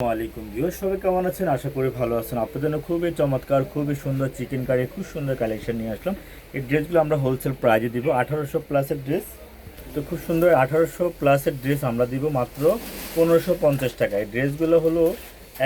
আসসালামাইকুম ভিউয়ার সবাই কেমন আছেন? আশা করি ভালো আছেন। আপনাদের জন্য খুবই চমৎকার, খুবই সুন্দর চিকেন কারি, খুব সুন্দর কালেকশন নিয়ে আসলাম। এই ড্রেসগুলো আমরা হোলসেল প্রাইজে দিব। আঠারোশো প্লাসের ড্রেস তো খুব সুন্দর আঠারোশো প্লাসের ড্রেস আমরা দিব মাত্র পনেরোশো পঞ্চাশ টাকা। এই ড্রেসগুলো হলো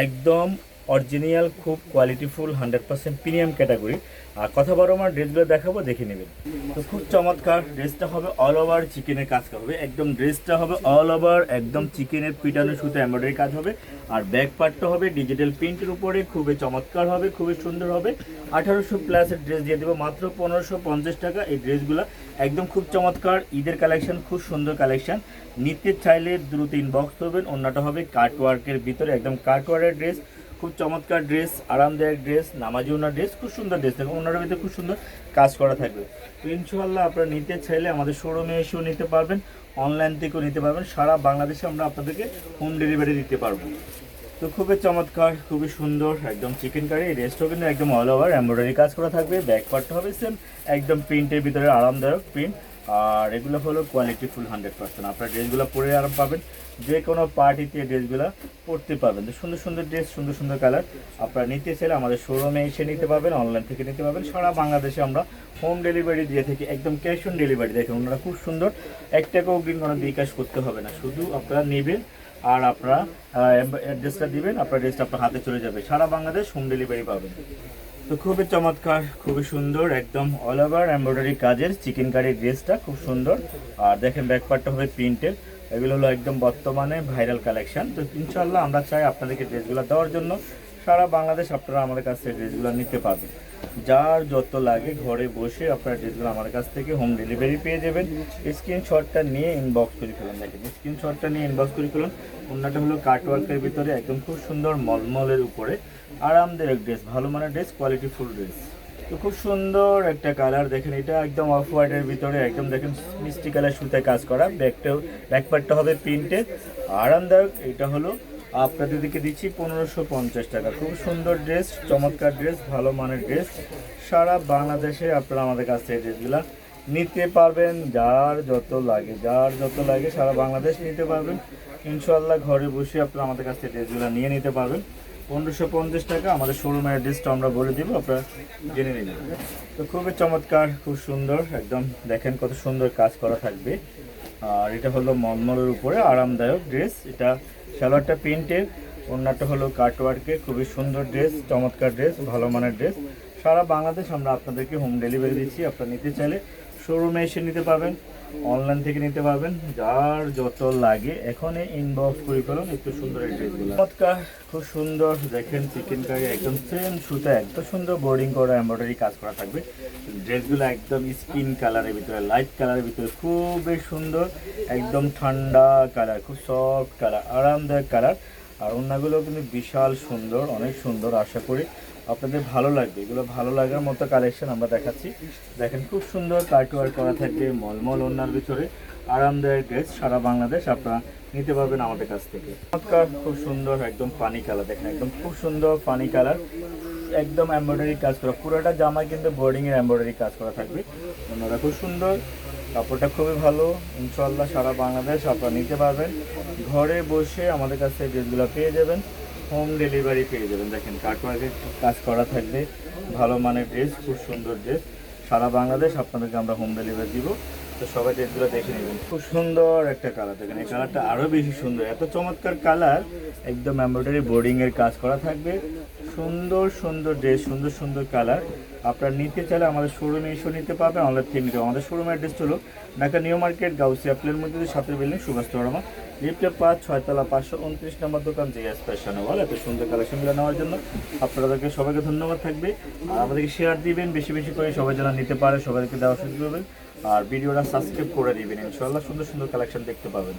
একদম অরিজিনাল, খুব qualityful hundred percent premium category আর কথা বড় আমার ড্রেসগুলো দেখাবো, দেখে নেবেন। তো খুব চমৎকার ড্রেসটা হবে অল ওভার চিকেনের কাজ হবে। একদম ড্রেসটা হবে অল ওভার একদম চিকেনের পিটানো সুতো এমব্রয়ডারি কাজ হবে। আর ব্যাক পার্টটা হবে ডিজিটাল প্রিন্টের উপরে, খুবই চমৎকার হবে, খুবই সুন্দর হবে। আঠারোশো প্লাসের ড্রেস দিয়ে দেবো, মাত্র পনেরোশো পঞ্চাশ টাকা। এই ড্রেসগুলো একদম খুব চমৎকার, ঈদের কালেকশন খুব সুন্দর কালেকশন নিতে চাইলে দ্রুত ইনবক্স করবেন অন্যটা হবে কাট ওয়ার্কের ভিতরে, একদম কাট ওয়ার্কের ড্রেস খুব চমৎকার ড্রেস আরামদায়ক ড্রেস নামাজি ওনার ড্রেস খুব সুন্দর ড্রেস থাকবে ওনার ভিতরে খুব সুন্দর কাজ করা থাকবে। তো ইনশাল্লাহ আপনারা নিতে চাইলে আমাদের শোরুমে এসেও নিতে পারবেন অনলাইন থেকেও নিতে পারবেন। সারা বাংলাদেশে আমরা আপনাদেরকে হোম ডেলিভারি দিতে পারব। তো খুবই চমৎকার, খুবই সুন্দর, একদম চিকেন কারি এই ড্রেসটাও কিন্তু একদম অল ওভার এমব্রয়ডারি কাজ করা থাকবে ব্যাক পার্টটা হবে সেম একদম প্রিন্টের ভিতরে আরামদায়ক প্রিন্ট আর এগুলো হলো কোয়ালিটি ফুল হান্ড্রেড পার্সেন্ট আপনার ড্রেসগুলো পরে আরাম পাবেন। যে কোনো পার্টিতে ড্রেসগুলো পরতে পারবেন। তো সুন্দর সুন্দর ড্রেস সুন্দর সুন্দর কালার আপনারা নিতে চাইলে আমাদের শোরুমে এসে নিতে পারবেন অনলাইন থেকে নিতে পারবেন। সারা বাংলাদেশে আমরা হোম ডেলিভারি দিয়ে থাকি, একদম ক্যাশ অন ডেলিভারি দেখেন ওনারা খুব সুন্দর। এক টাকাও কোনো বিকাশ করতে হবে না। শুধু আপনারা নেবেন আর আপনারা অ্যাড্রেসটা দিবেন, আপনার ড্রেসটা আপনার হাতে চলে যাবে। সারা বাংলাদেশ হোম ডেলিভারি পাবেন। তো খুবই চমৎকার, খুবই সুন্দর, একদম অল ওভার এমব্রয়ডারি কাজের চিকেন কারির ড্রেসটা খুব সুন্দর। আর দেখেন ব্যাকপার্টটা হবে প্রিন্টের এগুলো হলো একদম বর্তমানে ভাইরাল কালেকশন তো ইনশাল্লাহ আমরা চাই আপনাদেরকে ড্রেসগুলো দেওয়ার জন্য। সারা বাংলাদেশ আপনারা আমাদের কাছ থেকে ড্রেসগুলো নিতে পারবেন। যার যত লাগে ঘরে বসে আপনারা ড্রেসগুলো আমার কাছ থেকে হোম ডেলিভারি পেয়ে যাবেন। স্ক্রিনশটটা নিয়ে ইনবক্স করে ফেলুন দেখেন স্ক্রিনশটটা নিয়ে ইনবক্স করে ফেলুন। অন্যটা হলো কাটওয়ার্কের ভিতরে একদম খুব সুন্দর মলমলের উপরে আরামদায়ক ড্রেস ভালো মানের ড্রেস কোয়ালিটি ফুল ড্রেস তো খুব সুন্দর একটা কালার দেখেন, এটা একদম অফ হোয়াইটের ভিতরে, একদম দেখেন মিষ্টি কালার সুতায় কাজ করা। ব্যাকটাও ব্যাক পার্টটা হবে প্রিন্টে আরামদায়ক, এটা হলো আপনাদেরকে দিচ্ছি পনেরোশো পঞ্চাশ টাকা। খুব সুন্দর ড্রেস চমৎকার ড্রেস ভালো মানের ড্রেস সারা বাংলাদেশে আপনারা আমাদের কাছ থেকে ড্রেসগুলো নিতে পারবেন, যার যত লাগে, যার যত লাগে সারা বাংলাদেশ নিতে পারবেন। ইনশাল্লাহ ঘরে বসে আপনারা আমাদের কাছ থেকে ড্রেসগুলো নিয়ে নিতে পারবেন। পনেরোশো পঞ্চাশ টাকা, আমাদের শোরুমের অ্যাড্রেসটা আমরা বলে দিব, আপনারা জেনে নিন। তো খুবই চমৎকার, খুব সুন্দর, একদম দেখেন কত সুন্দর কাজ করা থাকবে। আর এটা হলো মলমলের উপরে, আরামদায়ক ড্রেস এটা সালোয়ারটা প্রিন্টের অন্যটা হলো কাটওয়ার্কের, খুবই সুন্দর ড্রেস, চমৎকার ড্রেস, ভালো মানের ড্রেস। সারা বাংলাদেশ আমরা আপনাদেরকে হোম ডেলিভারি দিচ্ছি, আপনারা নিতে চাইলে শোরুমে এসে নিতে পারবেন। অনলাইন থেকে নিতে পারবেন। যার যত লাগে, এখনই ইনবক্স করে ফেলুন, একটু সুন্দর এই চমৎকার, খুব সুন্দর, দেখেন চিকেন কারি একদম সেম সুতা একদম সুন্দর বোর্ডিং করা এমব্রয়ডারি কাজ করা থাকবে। ড্রেসগুলো একদম স্কিন কালারের ভিতরে লাইট কালারের ভিতরে, খুবই সুন্দর, একদম ঠান্ডা কালার খুব সফট কালার আরামদায়ক কালার আর অন্যগুলো কিন্তু বিশাল সুন্দর, অনেক সুন্দর, আশা করি। আপনাদের ভালো লাগবে। এগুলো ভালো লাগার মতো কালেকশন আমরা দেখাচ্ছি। দেখেন, খুব সুন্দর কার্টওয়ার করা থাকবে মলমল ওনার ভিতরে। আরামদায়ক ড্রেস সারা বাংলাদেশ আপনারা নিতে পারবেন আমাদের কাছ থেকে। চমৎকার, খুব সুন্দর, একদম পানি কালার দেখেন, একদম খুব সুন্দর পানি কালার একদম এমব্রয়ডারি কাজ করা। পুরোটা জামা কিন্তু বোর্ডিং এর এমব্রয়ডারি কাজ করা থাকবে। ওনারা খুব সুন্দর, কাপড়টা খুবই ভালো। ইনশাল্লাহ সারা বাংলাদেশ আপনারা নিতে পারবেন। ঘরে বসে আমাদের কাছে ড্রেসগুলো পেয়ে যাবেন। হোম ডেলিভারি পেয়ে যাবেন। দেখেন কাটওয়ার্কের কাজ করা থাকবে, ভালো মানের ড্রেস খুব সুন্দর ড্রেস সারা বাংলাদেশ আপনাদেরকে আমরা হোম ডেলিভারি দিব। তো সবাই ড্রেসগুলো দেখে নেবেন। খুব সুন্দর একটা কালার দেখেন, এই কালারটা আরও বেশি সুন্দর। এত চমৎকার কালার একদম এমব্রয়ডারি বোর্ডিংয়ের কাজ করা থাকবে। সুন্দর সুন্দর ড্রেস সুন্দর সুন্দর কালার আপনারা নিতে চাইলে আমাদের শোরুমে এসে নিতে পারবেন অনলাইন থেকে নিতে আমাদের শোরুমের অ্যাড্রেস হলো ঢাকা নিউ মার্কেট, গাউসিয়া প্লেন মধ্যে সাতের বিল্ডিং সুভাষ চরমা লিফটে পাঁচ, ছয়তলা পাঁচশো উনত্রিশ নম্বর দোকান জিএস ফ্যাশন ওয়াল এত সুন্দর কালেকশনগুলো নেওয়ার জন্য আপনাদেরকে সবাইকে ধন্যবাদ থাকবে। আর আমাদেরকে শেয়ার দিবেন, বেশি বেশি করে সবাই যেন নিতে পারে, সবাইকে দেওয়া সুযোগ করবেন। আর ভিডিওটা সাবস্ক্রাইব করে দিবেন ইনশাল্লাহ সুন্দর সুন্দর কালেকশন দেখতে পাবেন।